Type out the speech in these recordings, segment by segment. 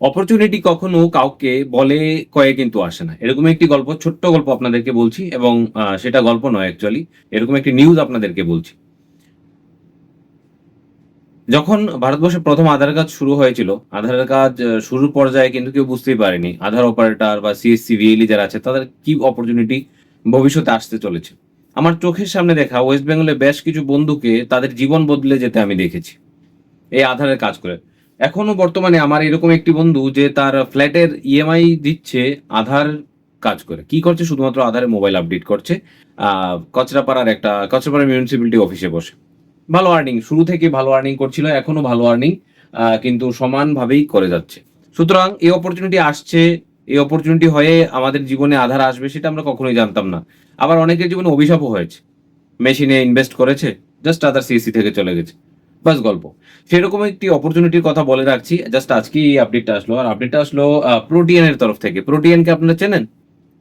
Opportunity কখনো কাউকে বলে কয়ে কিন্তু আসে না। এরকম একটি গল্প, ছোট্ট গল্প আপনাদেরকে বলছি এবং সেটা গল্প নয় অ্যাকচুয়ালি এরকম একটি নিউজ আপনাদেরকে বলছি। যখন ভারতবর্ষে প্রথম আধার কাজ শুরু হয়েছিল, আধার কাজ শুরুর পর্যায়ে কিন্তু কেউ বুঝতেই পারেনি। আধার অপারেটর বা সিএসসি ভিএলই যারা আছে, তাদের কি অপরচুনিটি ভবিষ্যতে আসতে চলেছে? আমার চোখের সামনে দেখা ওয়েস্ট বেঙ্গলে বেশ কিছু বন্ধুকে তাদের জীবন বদলে যেতে আমি দেখেছি। এই আধারের কাজ করে। এখনও বর্তমানে আমার এরকম একটি বন্ধু যে তার ফ্ল্যাটের ইএমআই দিচ্ছে আধার কাজ করে। কি করছে? শুধুমাত্র আধারে মোবাইল আপডেট করছে। কচরাপাড়ার একটা, কচরাপাড়া মিউনিসিপ্যালিটি অফিসে বসে। ভালো আর্নিং শুরু থেকে ভালো আর্নিং করছিল, এখনও ভালো আর্নিং কিন্তু সমানভাবেই করে যাচ্ছে। সুতরাং এই অপরচুনিটি আসছে, এই অপরচুনিটি হয়ে আমাদের জীবনে আধার আসবে সেটা আমরা কখনোই জানতাম না। আবার অনেকের জীবনে অভিশাপও হয়েছে। মেশিনে ইনভেস্ট করেছে জাস্ট আধার সিএসি থেকে চলে গেছে। বাস গল্প। সেরকম একটি অপরচুনিটির কথা বলে রাখছি। জাস্ট আজকে এই আপডেটটা আসলো। আর আপডেটটা আসলো প্রোটিয়ান এর তরফ থেকে। প্রোটিয়ানকে আপনারা চেনেন?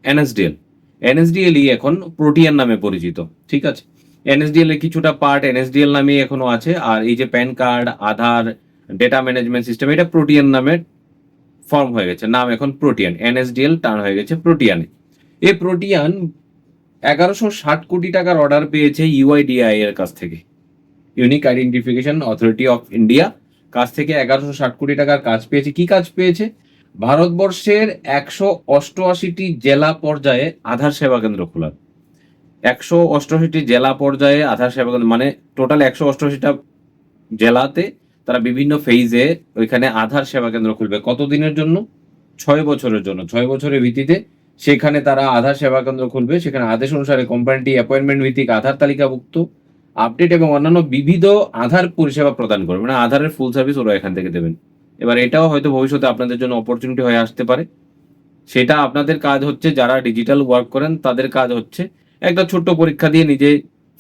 এনএসডিএল এনএসডিএল ই এখন প্রোটিয়ান নামে পরিচিত। ঠিক আছে? এনএসডিএল এর কিছুটা পার্ট এনএসডিএল নামে এখনও আছে। আর এই যে PAN card Aadhaar data management system এটা প্রোটিয়ান নামে ফর্ম হয়ে গেছে। নাম এখন প্রোটিয়ান এনএসডিএল টার্ন হয়ে গেছে প্রোটিয়ানে এই প্রোটিয়ান এগারোশো ষাট কোটি টাকার অর্ডার পেয়েছে ইউআইডিআই এর কাছ থেকে। Unique identification authority of India কাছ থেকে এগারোশো ষাট কোটি টাকার কাজ পেয়েছে। কি কাজ পেয়েছে? ভারতবর্ষের একশো অষ্টআশিটি জেলা পর্যায়ে আধার সেবা কেন্দ্র খোলার। একশো অষ্টআশিটি জেলা পর্যায়ে আধার সেবা কেন্দ্র মানে টোটাল একশো অষ্টআশিটা জেলাতে তারা বিভিন্ন ফেজে ওইখানে আধার সেবা কেন্দ্র খুলবে। কত দিনের জন্য? ছয় বছরের জন্য। ছয় বছরের ভিত্তিতে সেখানে তারা আধার সেবা কেন্দ্র খুলবে। সেখানে আদেশ অনুসারে কোম্পানিটি অ্যাপয়েন্টমেন্ট ভিত্তিক আধার তালিকাভুক্ত। আপডেট এবং অন্যান্য বিবিধ আধার পরিষেবা প্রদান করবে। মানে আধারের ফুল সার্ভিস ওরা এখান থেকে দেবেন। এবার এটাও হয়তো ভবিষ্যতে আপনাদের জন্য অপরচুনিটি হয়ে আসতে পারে। সেটা আপনাদের কাজ হচ্ছে যারা ডিজিটাল ওয়ার্ক করেন, তাদের কাজ হচ্ছে একটা ছোট্ট পরীক্ষা দিয়ে নিজে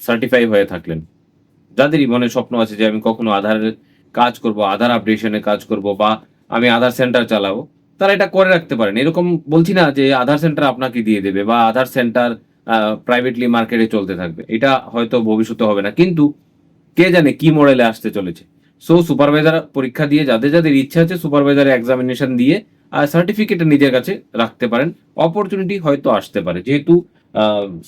সার্টিফাই হয়ে থাকলেন। যাদেরই মনে স্বপ্ন আছে যে আমি কখনো আধারের কাজ করব, আধার আপডেশনের কাজ করব বা আমি আধার সেন্টার চালাবো, তারা এটা করে রাখতে পারেন। এরকম বলছি না যে আধার সেন্টার আপনাকে দিয়ে দেবে বা আধার সেন্টার প্রাইভেটলি মার্কেটে চলতে থাকবে। এটা হয়তো ভবিষ্যতে হবে না। কিন্তু কে জানে কি মডেলে আসতে চলেছে। সো সুপারভাইজার পরীক্ষা দিয়ে যাদের যাদের ইচ্ছা আছে সুপারভাইজার এক্সামিনেশন দিয়ে আর সার্টিফিকেট নিজের কাছে রাখতে পারেন। অপরচুনিটি হয়তো আসতে পারে। যেহেতু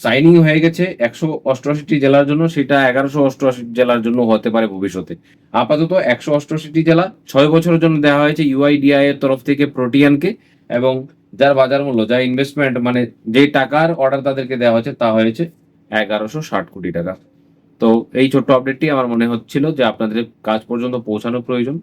সাইনিং হয়ে গেছে একশো অষ্টআশিটি জেলার জন্য, সেটা এগারোশো অষ্টআশি জেলার জন্য হতে পারে ভবিষ্যতে। আপাতত একশো অষ্টআশিটি জেলা ছয় বছরের জন্য দেওয়া হয়েছে। ইউআইডিআই এর তরফ থেকে প্রোটিয়ানকে এবং যার বাজার মূল্য যা ইনভেস্টমেন্ট মানে যে টাকার অর্ডার তাদেরকে দেওয়া হয়েছে, তা হয়েছে এগারোশো ষাট কোটি টাকা। তো এই ছোট্ট আপডেটটি আমার মনে হচ্ছিল যে আপনাদের কাজ পর্যন্ত পৌঁছানো প্রয়োজন।